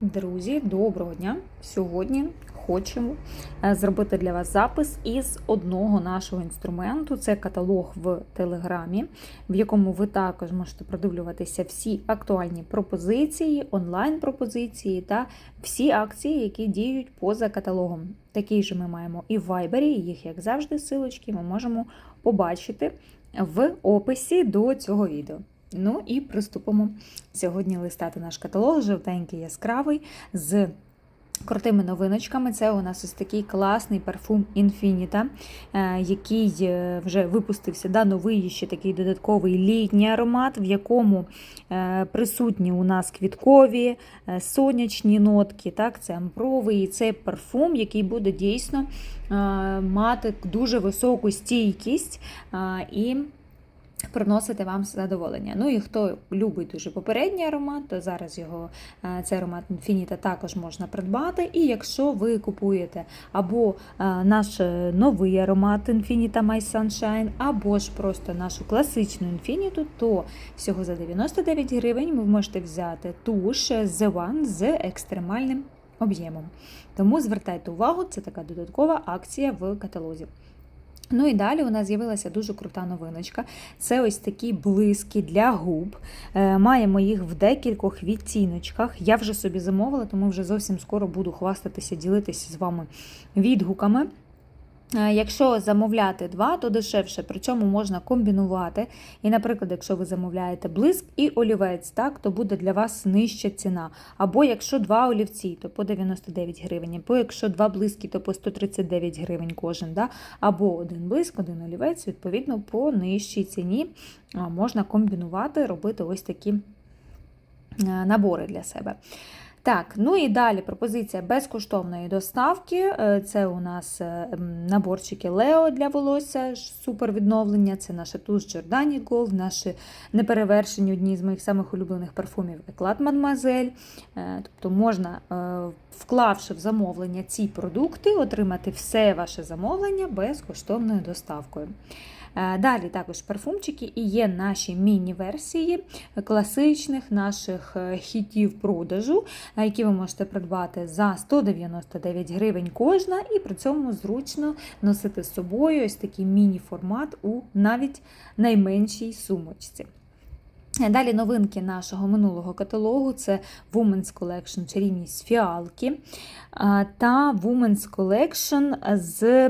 Друзі, доброго дня! Сьогодні хочемо е, зробити для вас запис із одного нашого інструменту. Це каталог в Телеграмі, в якому ви також можете продивлюватися всі актуальні пропозиції, онлайн-пропозиції та всі акції, які діють поза каталогом. Такий же ми маємо і в Viber, їх, як завжди, силочки ми можемо побачити в описі до цього відео. Ну і приступимо сьогодні листати наш каталог, жовтенький яскравий з крутими новиночками. Це у нас ось такий класний парфум Infinita, е, який е, вже випустився. Да, новий ще такий додатковий літній аромат, в якому е, присутні у нас квіткові, сонячні нотки. Так, Це амбровий, і це парфум, який буде дійсно мати дуже високу стійкість і приносити вам задоволення. Ну і хто любить дуже попередній аромат, то зараз його е, цей аромат Infinita також можна придбати. І якщо ви купуєте або е, наш е, новий аромат Infinita My Sunshine, або ж просто нашу класичну Infinita, то всього за 99 гривень ви можете взяти туш The One з екстремальним об'ємом. Тому звертайте увагу, це така додаткова акція в каталозі. Ну і далі у нас з'явилася дуже крута новиночка. Це ось такі блиски для губ. Е, Маємо їх в декількох відтіночках. Я вже собі замовила, тому вже зовсім скоро буду хвастатися, ділитися з вами відгуками. Е, Якщо замовляти два, то дешевше, при цьому можна комбінувати. І, наприклад, якщо ви замовляєте блиск і олівець, так, то буде для вас нижча ціна. Або якщо два олівці, то по 99 гривень, або якщо два блиски, то по 139 гривень кожен. Да? Або один блиск, один олівець, відповідно, по нижчій ціні можна комбінувати, робити ось такі е, набори для себе. Так, ну і далі пропозиція безкоштовної доставки. Е, Це у нас е, наборчики Лео для волосся, супер відновлення. Це наша туш Giordani Gold, наші неперевершені одні з моїх самих улюблених парфумів Еклад Мадмазель. Тобто можна, е, вклавши в замовлення ці продукти, отримати все ваше замовлення безкоштовною доставкою. Е, Далі також парфумчики і є наші міні-версії класичних наших е, хітів продажу, е, які ви можете придбати за 199 гривень кожна, і при цьому зручно носити з собою ось такий міні-формат у навіть найменшій сумочці. Далі новинки нашого минулого каталогу це Women's Collection чарівність фіалки та Women's Collection з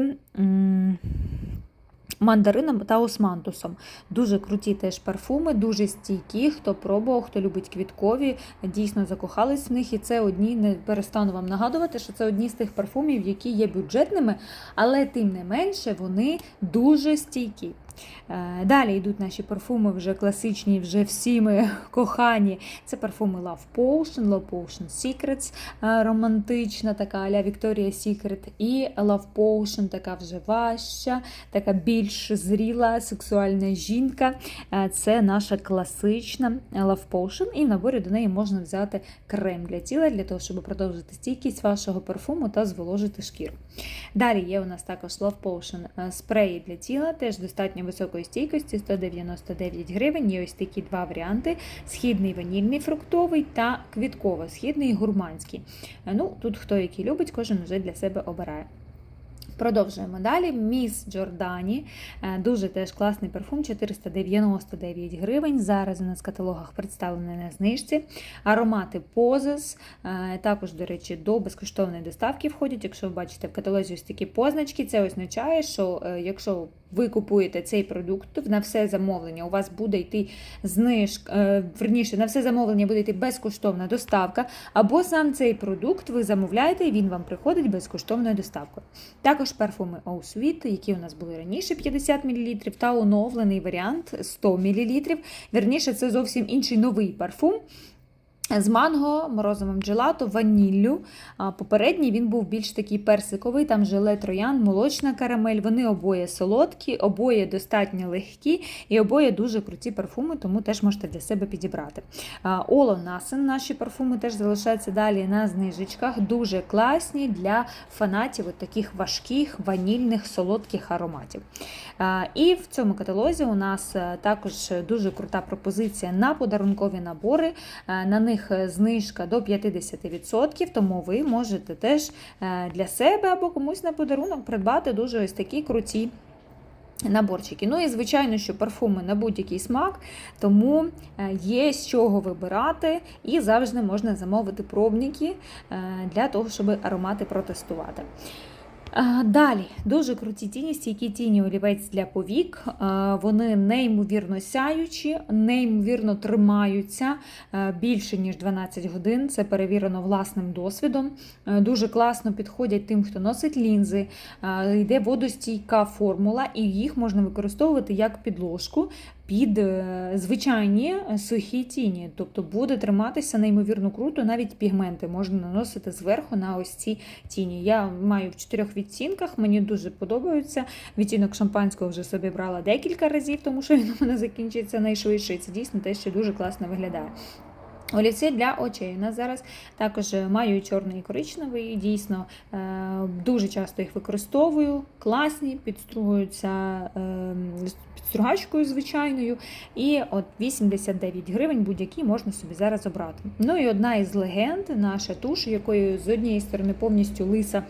мандарином та османтусом. Дуже круті теж парфуми, дуже стійкі. Хто пробував, хто любить квіткові, дійсно закохались в них. І це одні, не перестану вам нагадувати, що це одні з тих парфумів, які є бюджетними, але тим не менше вони дуже стійкі. Е, Далі йдуть наші парфуми вже класичні, вже всіми кохані. Це парфуми Love Potion, Love Potion Secrets, е, романтична, така а-ля Victoria's Secret, і Love Potion, така вже важча, така більш зріла, сексуальна жінка. Е, Це наша класична Love Potion, і в наборі до неї можна взяти крем для тіла, для того, щоб продовжити стійкість вашого парфуму та зволожити шкіру. Далі є у нас також Love Potion спреї для тіла, теж достатньо високої стійкості, 199 гривень. Є ось такі два варіанти: східний ванільний фруктовий та квітково-східний гурманський. Ну, тут хто який любить, кожен вже для себе обирає. Продовжуємо далі. Міс Джордані. Е, Дуже теж класний парфум, 499 гривень. Зараз у нас в каталогах представлений на знижці. Аромати Позес. е, Також, до речі, до безкоштовної доставки входять. Якщо ви бачите в каталозі ось такі позначки, це означає, що е, якщо ви купуєте цей продукт на все замовлення, у вас буде йти знижка, е, верніше, на все замовлення буде йти безкоштовна доставка, або сам цей продукт ви замовляєте і він вам приходить безкоштовною доставкою. Також парфуми Sweet, які у нас були раніше 50 мл, та оновлений варіант 100 мл. Верніше, це зовсім інший новий парфум. З манго, морозовим джелато, ваніллю. Попередній він був більш такий персиковий, там желе троян, молочна карамель. Вони обоє солодкі, обоє достатньо легкі і обоє дуже круті парфуми, тому теж можете для себе підібрати. Оло Насен, наші парфуми теж залишаються далі на знижечках. Дуже класні для фанатів от таких важких, ванільних, солодких ароматів. І в цьому каталозі у нас е, також дуже крута пропозиція на подарункові набори. Е, На них них е, знижка до 50%, тому ви можете теж е, для себе або комусь на подарунок придбати дуже ось такі круті. Наборчики. Ну і звичайно, що парфуми на будь-який смак, тому е, є з чого вибирати, і завжди можна замовити пробники для того, щоб аромати протестувати. Далі дуже круті тіні, стійкі тіні олівець для повік. Вони неймовірно сяючі, неймовірно тримаються більше ніж 12 годин. Це перевірено власним досвідом. Дуже класно підходять тим, хто носить лінзи. Йде водостійка формула, і їх можна використовувати як підложку під е, звичайні е, сухі тіні. Тобто буде триматися неймовірно круто, навіть пігменти можна наносити зверху на ось ці тіні. Я маю в чотирьох відтінках, мені дуже подобаються. Відтінок шампанського вже собі брала декілька разів, тому що він у мене закінчиться найшвидше. І це дійсно те, що дуже класно виглядає. Олівці для очей. У нас зараз також маю чорний і коричневий. Дійсно, е, дуже часто їх використовую. Класні, підстругуються е, підстругачкою звичайною. І от 89 гривень будь-які можна собі зараз обрати. Ну і одна із легенд, наша туш, якою з однієї сторони повністю лиса.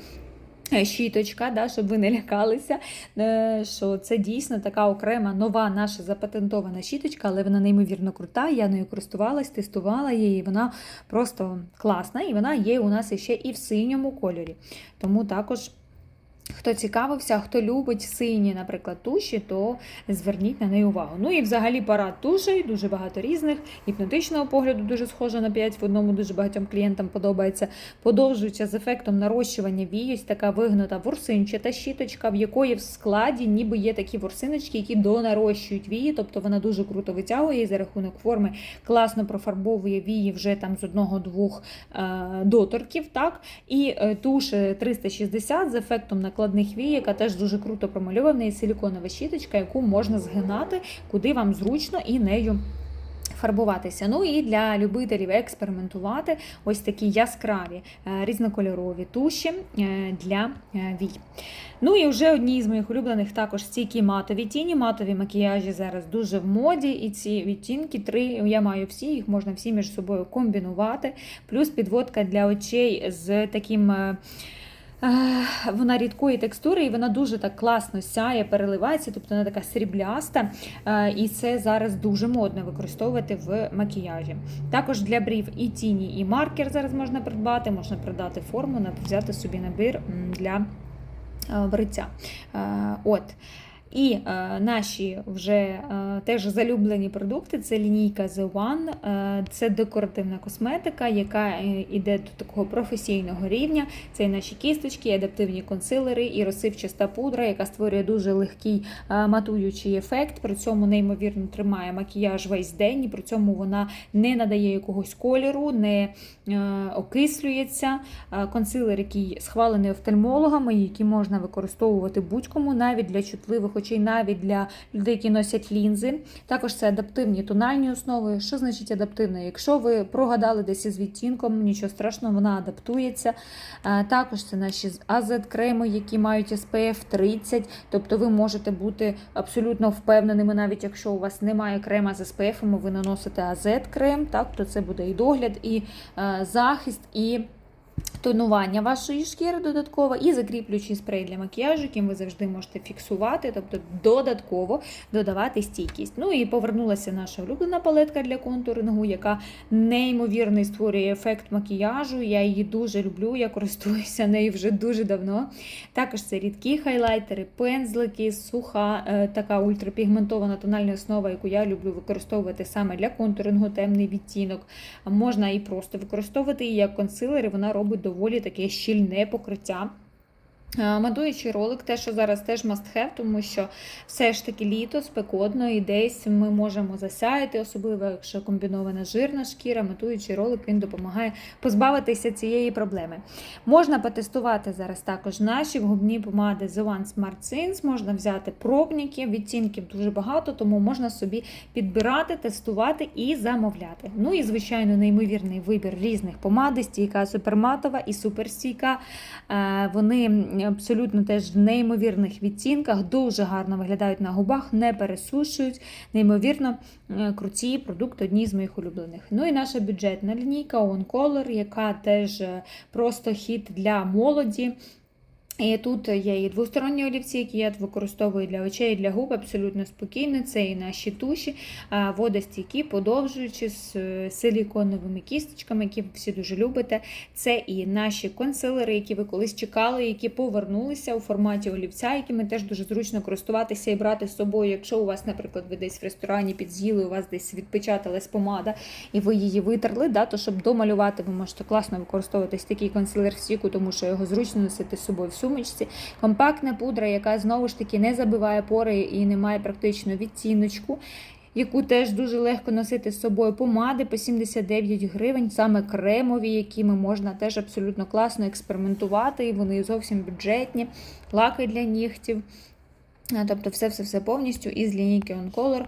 Е, Щіточка, да, щоб ви не лякалися, е, що це дійсно така окрема нова наша запатентована щіточка, але вона неймовірно крута. Я нею користувалась, тестувала її, вона просто класна, і вона є у нас ще і в синьому кольорі. Тому також. Хто цікавився, хто любить сині, наприклад, туші, то зверніть на неї увагу. Ну і взагалі парад тушей, дуже багато різних. Гіпнотичного погляду дуже схожа на 5 в одному, дуже багатьом клієнтам подобається. Подовжується з ефектом нарощування вій, така вигнута ворсинчата щіточка, в якої в складі ніби є такі ворсиночки, які донарощують вії, тобто вона дуже круто витягує за рахунок форми класно профарбовує вії вже там з одного-двох е, доторків. так. І е, туш 360 з ефектом накладних вій, яка теж дуже круто промальована, неї силіконова щіточка, яку можна згинати, куди вам зручно і нею. Фарбуватися. Ну і для любителів експериментувати ось такі яскраві е, різнокольорові туші е, для е, вій. Ну і вже одні з моїх улюблених також стійкі матові тіні. Матові макіяжі зараз дуже в моді, і ці відтінки три я маю всі, їх можна всі між собою комбінувати. Плюс підводка для очей з таким. Е, Е, Вона рідкої текстури, і вона дуже так класно сяє, переливається, тобто вона така срібляста. е, І це зараз дуже модно використовувати в макіяжі. Також для брів і тіні, і маркер зараз можна придбати, можна придати форму, взяти собі набір для е, бриття. Е, От. І е, наші вже е, теж залюблені продукти це лінійка The One, е, це декоративна косметика, яка е, йде до такого професійного рівня. Це і наші кісточки, і адаптивні консилери, і розсипчаста пудра, яка створює дуже легкий е, матуючий ефект. При цьому неймовірно тримає макіяж весь день, і при цьому вона не надає якогось кольору, не е, окислюється. Е, Консилер, який схвалений офтальмологами, який можна використовувати будь-кому, навіть для чутливих очей, навіть для людей, які носять лінзи. Також це адаптивні тональні основи. Що значить адаптивна? Якщо ви прогадали десь із відтінком, нічого страшного, вона адаптується. Також це наші AZ-креми, які мають SPF 30, тобто ви можете бути абсолютно впевненими, навіть якщо у вас немає крема з SPF, ви наносите AZ-крем, так, то це буде і догляд, і е, захист, і тонування вашої шкіри додатково, і закріплюючий спрей для макіяжу, яким ви завжди можете фіксувати, тобто додатково додавати стійкість. Ну і повернулася наша улюблена палетка для контурингу, яка неймовірний створює ефект макіяжу. Я її дуже люблю, я користуюся нею вже дуже давно. Також це рідкі хайлайтери, пензлики, суха, е, така ультрапігментована тональна основа, яку я люблю використовувати саме для контурингу, темний відтінок. Можна і просто використовувати її як консилер, і вона робить доволі таке щільне покриття. Е, Мадуючий ролик, те, що зараз теж must have, тому що все ж таки літо спекотно і десь ми можемо засяяти, особливо якщо комбінована жирна шкіра, матуючий ролик він допомагає позбавитися цієї проблеми. Можна потестувати зараз також наші губні помади The One Smart Scenes, можна взяти пробники, відтінків дуже багато, тому можна собі підбирати, тестувати і замовляти. Ну і, звичайно, неймовірний вибір різних помад, стійка суперматова і суперстійка. Е, Абсолютно теж в неймовірних відцінках, дуже гарно виглядають на губах, не пересушують. Неймовірно е, круті продукти, одні з моїх улюблених. Ну і наша бюджетна лінійка On Color, яка теж е, просто хід для молоді. І тут є і двосторонні олівці, які я використовую для очей і для губ абсолютно спокійно. Це і наші туші, водостійкі, подовжуючі з е, силіконовими кісточками, які ви всі дуже любите. Це і наші консилери, які ви колись чекали, які повернулися у форматі олівця, якими теж дуже зручно користуватися і брати з собою. Якщо у вас, наприклад, ви десь в ресторані підз'їли, у вас десь відпечаталась помада, і ви її витерли, да, то щоб домалювати, ви можете класно використовувати такий консилер в стіку, тому що його зручно носити з собою сумочці. Компактна пудра, яка знову ж таки не забиває пори і не має практично відтіночку. Яку теж дуже легко носити з собою помади по 79 гривень, саме кремові, якими можна теж абсолютно класно експериментувати, і вони зовсім бюджетні, лаки для нігтів. Тобто, все-все-все повністю із лінійки On Color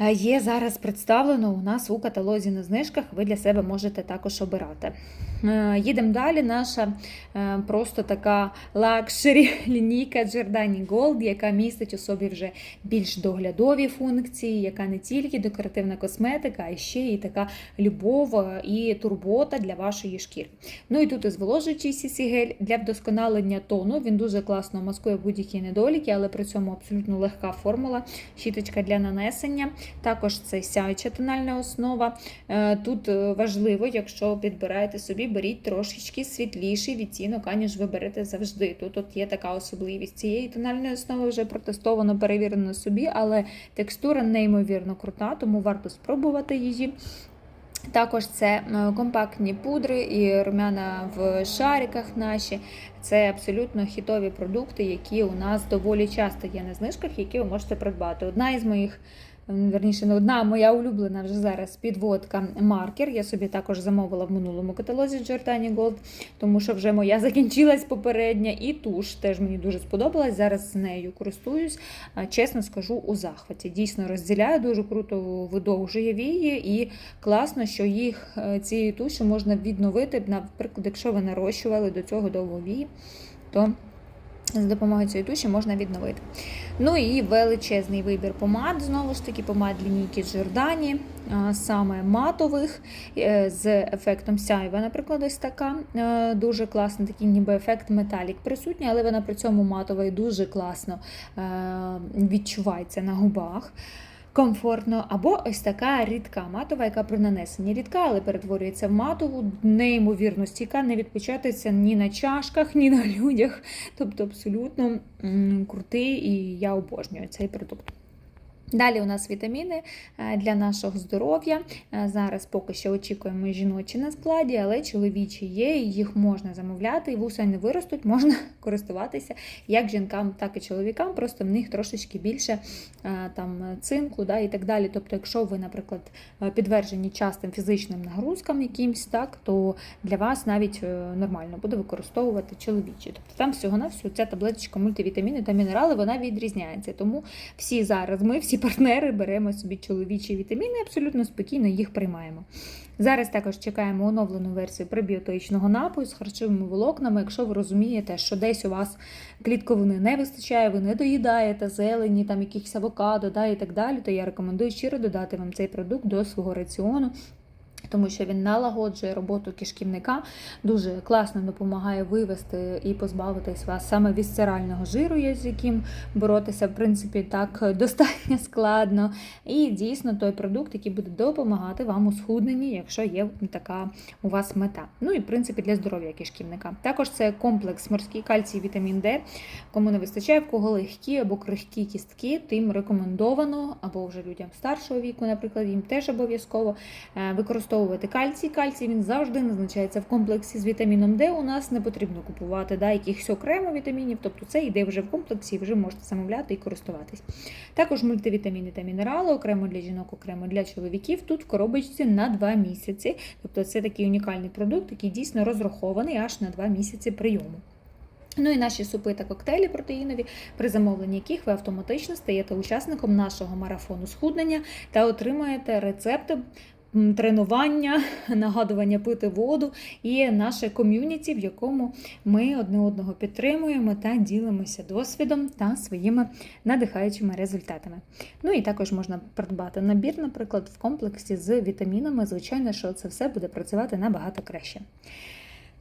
є зараз представлено у нас у каталозі на знижках. Ви для себе можете також обирати. Е, Їдемо далі. Наша е, просто така лакшері лінійка Giordani Gold, яка містить у собі вже більш доглядові функції, яка не тільки декоративна косметика, а ще і така любов е, і турбота для вашої шкіри. Ну і тут і зволожуючий CC гель для вдосконалення тону. Він дуже класно маскує будь-які недоліки, але при цьому абсолютно легка формула. Щіточка для нанесення. Також це сяюча тональна основа. Е, Тут е, важливо, якщо підбираєте собі, беріть трошечки світліший відтінок, аніж ви берете завжди. Тут от є така особливість цієї тональної основи вже протестовано, перевірено собі, але текстура неймовірно крута, тому варто спробувати її. Також це е, компактні пудри і румяна в шариках наші. Це абсолютно хітові продукти, які у нас доволі часто є на знижках, які ви можете придбати. Одна із моїх Верніше, не одна моя улюблена вже зараз підводка маркер. Я собі також замовила в минулому каталозі Giordani Gold, тому що вже моя закінчилась попередня. І туш теж мені дуже сподобалась. Зараз з нею користуюсь. Чесно скажу, у захваті. Дійсно розділяю, дуже круто видовжує вії, і класно, що їх е, цієї туші можна відновити. Наприклад, якщо ви нарощували до цього довго вії, то з допомогою цієї туші можна відновити. Ну і величезний вибір помад, знову ж таки, помад лінійки Giordani, саме матових е, з ефектом сяйва, наприклад, ось така. Е, Дуже класний такий ніби ефект металік присутній, але вона при цьому матова і дуже класно е, відчувається на губах. Комфортно, або ось така рідка матова, яка при нанесенні рідка, але перетворюється в матову, неймовірно стійка, не відпечатається ні на чашках, ні на людях. Тобто абсолютно крутий і я обожнюю цей продукт. Далі у нас вітаміни е, для нашого здоров'я. Е, Зараз поки що очікуємо жіночі на складі, але чоловічі є, їх можна замовляти, і вуса не виростуть, можна користуватися як жінкам, так і чоловікам. Просто в них трошечки більше е, там цинку да, і так далі. Тобто, якщо ви, наприклад, підтверджені частим фізичним нагрузкам якимсь, так, то для вас навіть нормально буде використовувати чоловічі. Тобто там всього на всю ця таблеточка мультивітаміни та мінерали вона відрізняється. Тому всі зараз ми, всі партнери, беремо собі чоловічі вітаміни, абсолютно спокійно їх приймаємо. Зараз також чекаємо оновлену версію пребіотичного напою з харчовими волокнами. Якщо ви розумієте, що десь у вас клітковини не вистачає, ви не доїдаєте зелені, там якихось авокадо да, і так далі, то я рекомендую щиро додати вам цей продукт до свого раціону. Тому що він налагоджує роботу кишківника, дуже класно допомагає вивести і позбавитись вас саме вісцерального жиру, з яким боротися, в принципі, так достатньо складно. І дійсно той продукт, який буде допомагати вам у схудненні, якщо є така у вас мета. Ну і в принципі для здоров'я кишківника. Також це комплекс морський кальцій, вітамін Д. Кому не вистачає, в кого легкі або крихкі кістки, тим рекомендовано, або вже людям старшого віку, наприклад, їм теж обов'язково е, використовувати кальцій. Кальцій він завжди назначається в комплексі з вітаміном Д. У нас не потрібно купувати да, якихось окремо вітамінів, тобто це йде вже в комплексі, вже можете замовляти і користуватись. Також мультивітаміни та мінерали, окремо для жінок, окремо для чоловіків. Тут в коробочці на 2 місяці. Тобто це такий унікальний продукт, який дійсно розрахований аж на 2 місяці прийому. Ну і наші супи та коктейлі протеїнові, при замовленні яких ви автоматично стаєте учасником нашого марафону схуднення та отримаєте рецепти тренування, нагадування пити воду і наше ком'юніті, в якому ми одне одного підтримуємо та ділимося досвідом та своїми надихаючими результатами. Ну і також можна придбати набір, наприклад, в комплексі з вітамінами. Звичайно, що це все буде працювати набагато краще.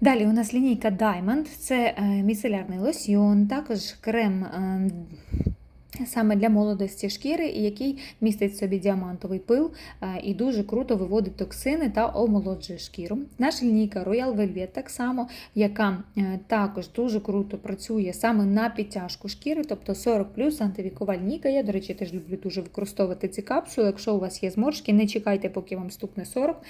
Далі у нас лінійка Diamond, це е, міцелярний лосьйон, також крем. Саме для молодості шкіри, який містить в собі діамантовий пил е, і дуже круто виводить токсини та омолоджує шкіру. Наша лінійка Royal Velvet так само, яка е, також дуже круто працює саме на підтяжку шкіри, тобто 40 плюс антивікова лінійка. Я, до речі, теж люблю дуже використовувати ці капсули. Якщо у вас є зморшки, не чекайте, поки вам стукне 40,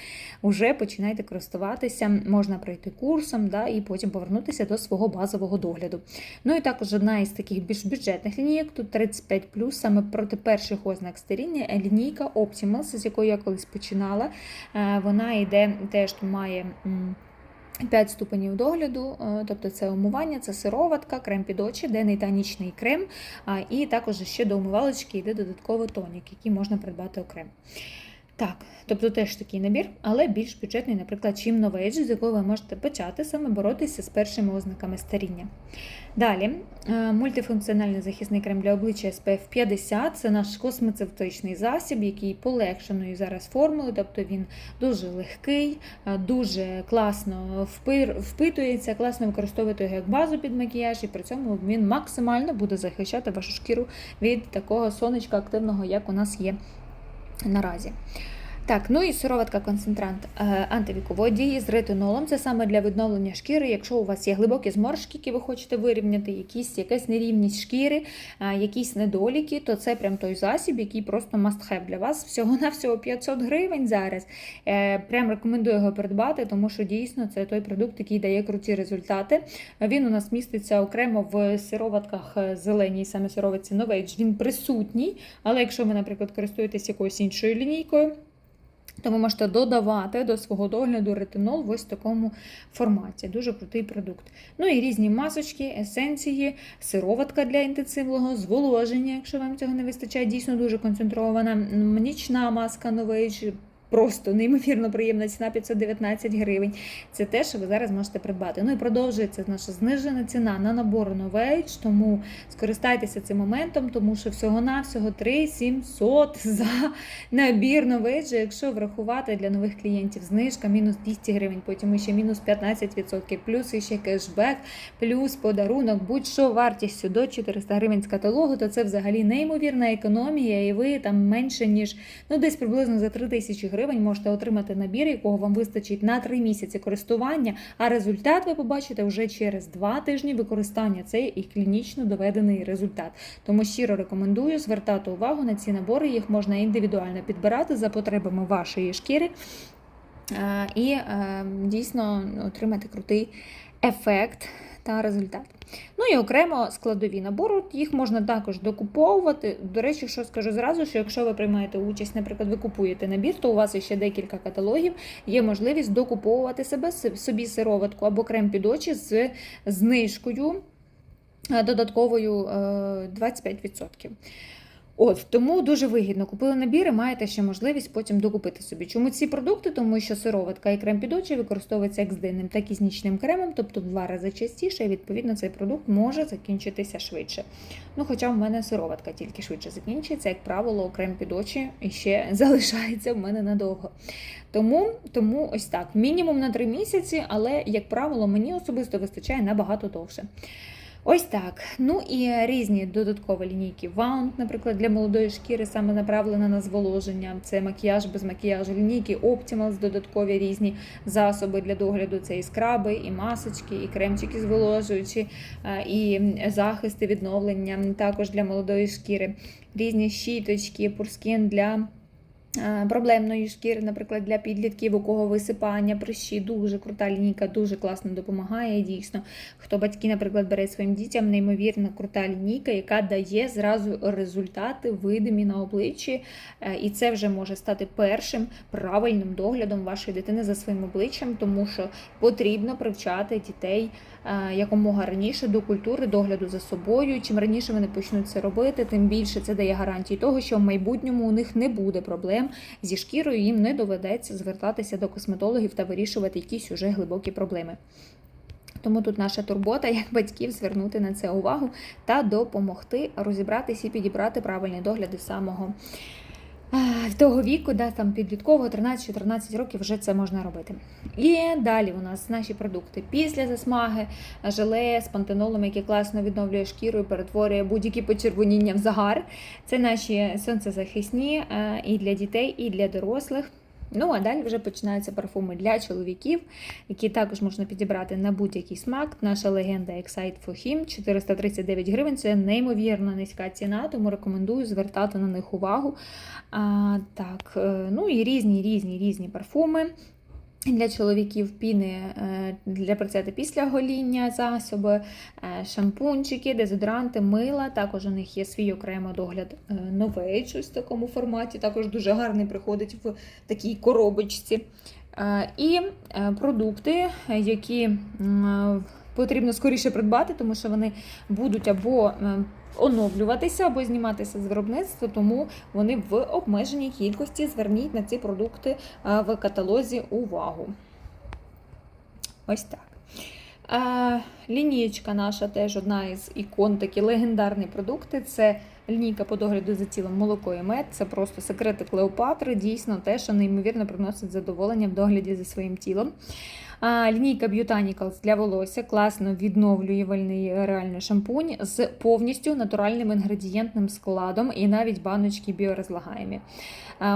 вже починайте користуватися. Можна пройти курсом да, і потім повернутися до свого базового догляду. Ну і також одна із таких більш бюджетних лінійок, тут 35 саме проти перших ознак старіння, лінійка Optimals, з якої я колись починала. Е, Вона йде теж має. 5 ступенів догляду, е, тобто це умивання, це сироватка, крем під очі, денний та нічний крем, і також ще до умивалочки йде додатковий тонік, який можна придбати окремо. Так, тобто теж такий набір, але більш бюджетний, наприклад, чим Novage, з якого ви можете почати саме боротися з першими ознаками старіння. Далі, е, мультифункціональний захисний крем для обличчя SPF 50 це наш космецевтичний засіб, який полегшеною зараз формулою, тобто він дуже легкий, е, дуже класно впитується, класно використовувати його як базу під макіяж, і при цьому він максимально буде захищати вашу шкіру від такого сонечка активного, як у нас є наразі. Так, ну і сироватка концентрант е, антивікової дії з ретинолом. Це саме для відновлення шкіри. Якщо у вас є глибокі зморшки, які ви хочете вирівняти, якісь, якась нерівність шкіри, е, якісь недоліки, то це прям той засіб, який просто must have для вас. Всього-навсього 500 гривень зараз. Е, Прям рекомендую його придбати, тому що дійсно це той продукт, який дає круті результати. Він у нас міститься окремо в сироватках зеленій, саме сироватці Novage. Він присутній, але якщо ви, наприклад, користуєтесь якоюсь іншою лінійкою, то ви можете додавати до свого догляду ретинол в ось такому форматі. Дуже крутий продукт. Ну і різні масочки, есенції, сироватка для інтенсивного зволоження, якщо вам цього не вистачає, дійсно дуже концентрована. Нічна маска Novage, Просто неймовірно приємна ціна 519 гривень. Це те, що ви зараз можете придбати. Ну і продовжується наша знижена ціна на набор Novage, тому скористайтеся цим моментом, тому що всього-навсього 3700 за набір Novage. Якщо врахувати для нових клієнтів знижка мінус 200 гривень, потім ще мінус 15%, плюс ще кешбек, плюс подарунок, будь-що вартістю до 400 гривень з каталогу, то це взагалі неймовірна економія, і ви там менше ніж ну десь приблизно за 3 тисячі гривень можете отримати набір, якого вам вистачить на 3 місяці користування. А результат ви побачите вже через 2 тижні використання. Це і клінічно доведений результат. Тому щиро рекомендую звертати увагу на ці набори. Їх можна індивідуально підбирати за потребами вашої шкіри е, і е, дійсно отримати крутий ефект та результат. Ну і окремо складові набору, їх можна також докуповувати. До речі, що скажу зразу, що якщо ви приймаєте участь, наприклад, ви купуєте набір, то у вас ще декілька каталогів, є можливість докуповувати себе собі сироватку або крем під очі з знижкою е, додатковою е, 25%. От тому дуже вигідно купили набір і маєте ще можливість потім докупити собі. Чому ці продукти? Тому що сироватка і крем під очі використовується як з денним, так і з нічним кремом, тобто в два рази частіше, і відповідно цей продукт може закінчитися швидше. Ну, хоча в мене сироватка тільки швидше закінчується, як правило, крем під очі ще залишається в мене надовго. Тому, тому ось так, мінімум на 3 місяці, але, як правило, мені особисто вистачає набагато довше. Ось так. Ну і різні додаткові лінійки. Ваунт, наприклад, для молодої шкіри саме направлена на зволоження. Це макіяж без макіяжу, лінійки Optimals, додаткові різні засоби для догляду. Це і скраби, і масочки, і кремчики зволожуючі, і захисти відновлення. Також для молодої шкіри. Різні щіточки, пурскін для. Е, Проблемної шкіри, наприклад, для підлітків, у кого висипання, прищі, дуже крута лінійка, дуже класно допомагає. Дійсно, хто батьки, наприклад, бере своїм дітям, неймовірно крута лінійка, яка дає зразу результати, видимі на обличчі, Е, і це вже може стати першим правильним доглядом вашої дитини за своїм обличчям, тому що потрібно привчати дітей якомога раніше до культури догляду за собою. Чим раніше вони почнуть це робити, тим більше це дає гарантії того, що в майбутньому у них не буде проблем зі шкірою, їм не доведеться звертатися до косметологів та вирішувати якісь уже глибокі проблеми. Тому тут наша турбота, як батьків, звернути на це увагу та допомогти розібратися і підібрати правильні догляди самого того віку, да, там підліткового 13-14 років вже це можна робити. І далі у нас наші продукти після засмаги, желе з пантенолом, який класно відновлює шкіру і перетворює будь-які почервоніння в загар. Це наші сонцезахисні е, і для дітей, і для дорослих. Ну, а далі вже починаються парфуми для чоловіків, які також можна підібрати на будь-який смак. Наша легенда Excite for Him 439 гривень. Це неймовірно низька ціна, тому рекомендую звертати на них увагу. А, Так, е, ну і різні, різні, різні парфуми. Для чоловіків піни е, для процети після гоління, засоби, е, шампунчики, дезодоранти, мила. Також у них є свій окремий догляд е, новий щось в такому форматі. Також дуже гарний приходить в такій коробочці. І продукти, які потрібно скоріше придбати, тому що вони будуть або оновлюватися або зніматися з виробництва, тому вони в обмеженій кількості. Зверніть на ці продукти в каталозі увагу. Ось так. Лінієчка наша теж одна із ікон, такі легендарні продукти. Це лінійка по догляду за тілом молоко і мед. Це просто секрети Клеопатри. Дійсно, те, що неймовірно приносить задоволення в догляді за своїм тілом. Лінійка Botanicals для волосся, класно відновлювальний реальний шампунь з повністю натуральним інгредієнтним складом і навіть баночки біорозлагаємі.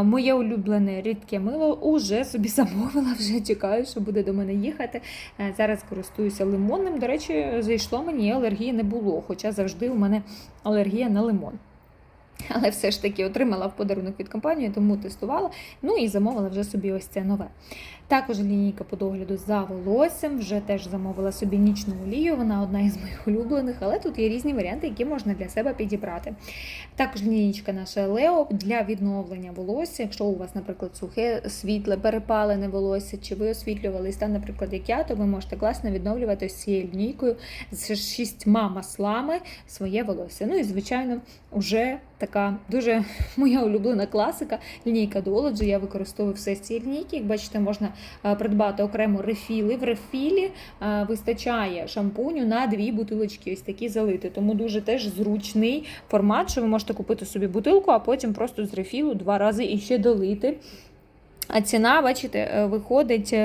Моє улюблене рідке мило уже собі замовила, вже чекаю, що буде до мене їхати. Е, зараз користуюся лимонним. До речі, зайшло мені алергії не було, хоча завжди у мене алергія на лимон. Але все ж таки отримала в подарунок від компанії, тому тестувала. Ну і замовила вже собі ось це нове. Також лінійка по догляду за волоссям, вже теж замовила собі нічну олію, вона одна із моїх улюблених, але тут є різні варіанти, які можна для себе підібрати. Також лінійка наша Лео для відновлення волосся. Якщо у вас, наприклад, сухе, світле, перепалене волосся, чи ви освітлювались, там, наприклад, як я, то ви можете класно відновлювати з цією лінійкою з шістьма маслами своє волосся. Ну і, звичайно, вже така дуже моя улюблена класика. Лінійка Dolodge. Я використовую все з цієї лінійки. Як бачите, можна придбати окремо рефіли. В рефілі е, вистачає шампуню на дві бутилочки, ось такі залити. Тому дуже теж зручний формат, що ви можете купити собі бутилку, а потім просто з рефілу два рази іще долити. А ціна, бачите, е, виходить,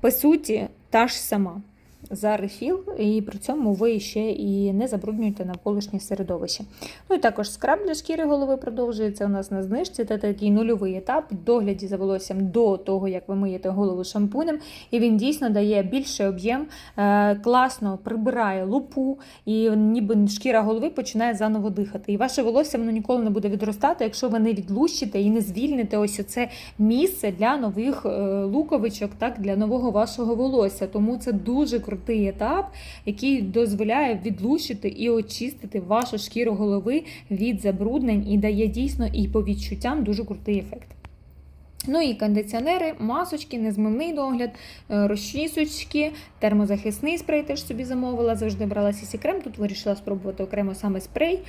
по суті, та ж сама за рефіл, і при цьому ви ще і не забруднюєте навколишнє середовище. Ну і також скраб для шкіри голови продовжується у нас на знижці. Це такий нульовий етап догляді за волоссям до того, як ви миєте голову шампунем. І він дійсно дає більший об'єм, е, класно прибирає лупу, і ніби шкіра голови починає заново дихати. І ваше волосся воно ніколи не буде відростати, якщо ви не відлущите і не звільните ось оце місце для нових е, луковичок, так, для нового вашого волосся. Тому це дуже крутий етап, який дозволяє відлучити і очистити вашу шкіру голови від забруднень і дає дійсно і по відчуттям дуже крутий ефект. Ну і кондиціонери, масочки, незмивний догляд, е, розчісочки, термозахисний спрей теж собі замовила, завжди брала сісі крем. Тут вирішила спробувати окремо саме спрей.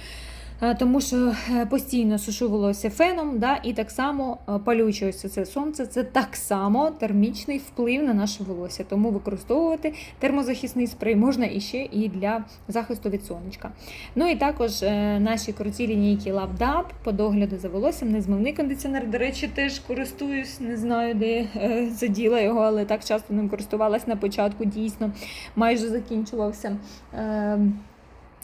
Е, тому що е, постійно сушу волосся феном, да, і так само е, палюче ось це сонце, це так само термічний вплив на наше волосся. Тому використовувати термозахисний спрей можна іще і для захисту від сонечка. Ну і також наші круті лінійки Love Dab по догляду за волоссям, незмивний кондиціонер. До речі, теж користуюсь, не знаю, де заділа його, але так часто ним користувалась на початку, дійсно майже закінчувався.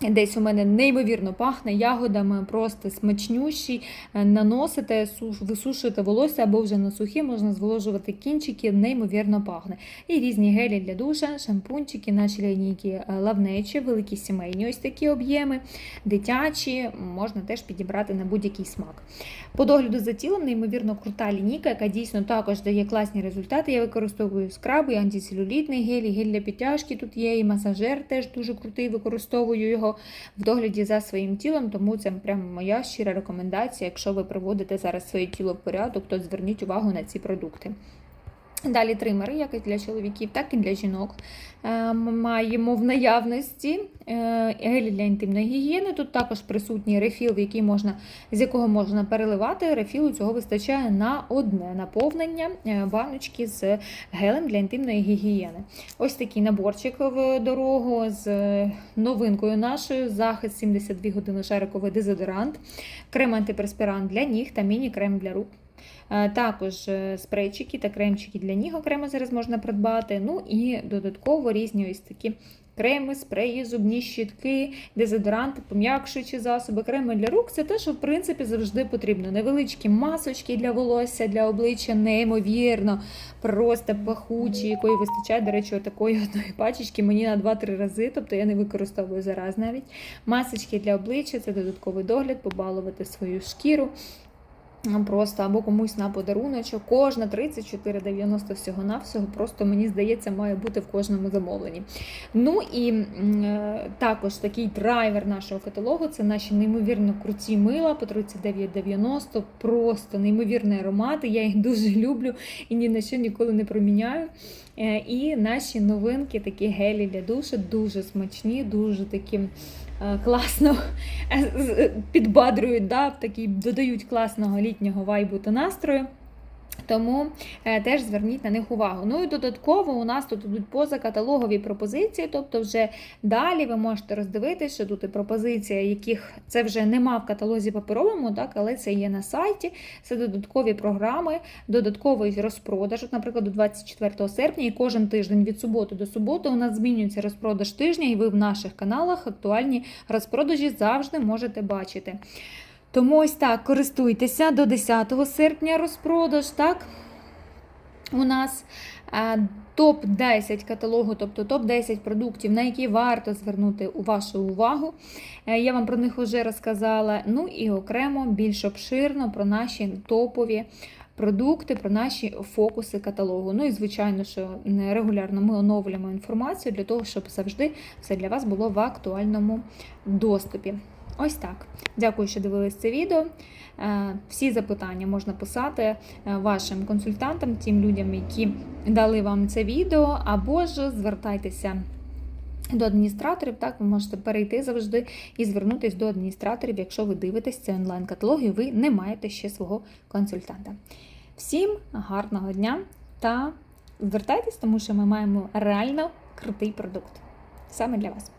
Десь у мене неймовірно пахне ягодами, просто смачнющий. Е, наносите, висушуєте волосся або вже на сухі, можна зволожувати кінчики, неймовірно пахне. І різні гелі для душа, шампунчики, наші лінійки е, лавнечі, великі сімейні ось такі об'єми, дитячі, можна теж підібрати на будь-який смак. По догляду за тілом, неймовірно крута лінійка, яка дійсно також дає класні результати. Я використовую скраби, і антицелюлітний гель, гель для підтяжки тут є, і масажер теж дуже крутий, використовую його в догляді за своїм тілом, тому це прям моя щира рекомендація. Якщо ви проводите зараз своє тіло в порядок, то зверніть увагу на ці продукти. Далі тримери, як і для чоловіків, так і для жінок. Е, Маємо в наявності е, гелі для інтимної гігієни. Тут також присутній рефіл, який можна, з якого можна переливати. Рефілу цього вистачає на одне наповнення е, баночки з гелем для інтимної гігієни. Ось такий наборчик в дорогу з новинкою нашою: захист 72 години шариковий дезодорант, крем антиперспірант для ніг та міні-крем для рук. Е, Також е, спрейчики та кремчики для ніг окремо зараз можна придбати. Ну і додатково різні ось такі креми, спреї, зубні щітки, дезодоранти, пом'якшуючі засоби, креми для рук це те, що в принципі завжди потрібно. Невеличкі масочки для волосся, для обличчя, неймовірно, просто пахучі, якої вистачає, до речі, такої одної пачечки мені на 2-3 рази, тобто я не використовую зараз навіть. Масочки для обличчя це додатковий догляд, побалувати свою шкіру. Просто або комусь на подаруночок. Кожна 34,90 всього-навсього, просто мені здається, має бути в кожному замовленні. Ну і е, також такий драйвер нашого каталогу це наші неймовірно круті мила по 39,90, просто неймовірні аромати. Я їх дуже люблю і ні на що ніколи не проміняю. Е, І наші новинки, такі гелі для душу, дуже смачні, дуже такі класно е, з- підбадрюють, да, такі, додають класного літнього вайбу та настрою. Тому е, теж зверніть на них увагу. Ну і додатково у нас тут ідуть позакаталогові пропозиції, тобто вже далі ви можете роздивитися, що тут і пропозиції, яких це вже нема в каталозі паперовому, так, але це є на сайті. Це додаткові програми, додатковий розпродаж. От, наприклад, до 24 серпня і кожен тиждень від суботи до суботи у нас змінюється розпродаж тижня, і ви в наших каналах актуальні розпродажі завжди можете бачити. Тому ось так користуйтеся до 10 серпня розпродаж, так? У нас топ-10 каталогу, тобто топ-10 продуктів, на які варто звернути вашу увагу. Е, Я вам про них вже розказала. Ну і окремо більш обширно про наші топові продукти, про наші фокуси каталогу. Ну і звичайно, що регулярно ми оновлюємо інформацію для того, щоб завжди все для вас було в актуальному доступі. Ось так. Дякую, що дивились це відео. Е, Всі запитання можна писати е, вашим консультантам, тим людям, які дали вам це відео, або ж звертайтеся. До адміністраторів, так, ви можете перейти завжди і звернутися до адміністраторів, якщо ви дивитесь цей онлайн-каталог і ви не маєте ще свого консультанта. Всім гарного дня та звертайтесь, тому що ми маємо реально крутий продукт саме для вас.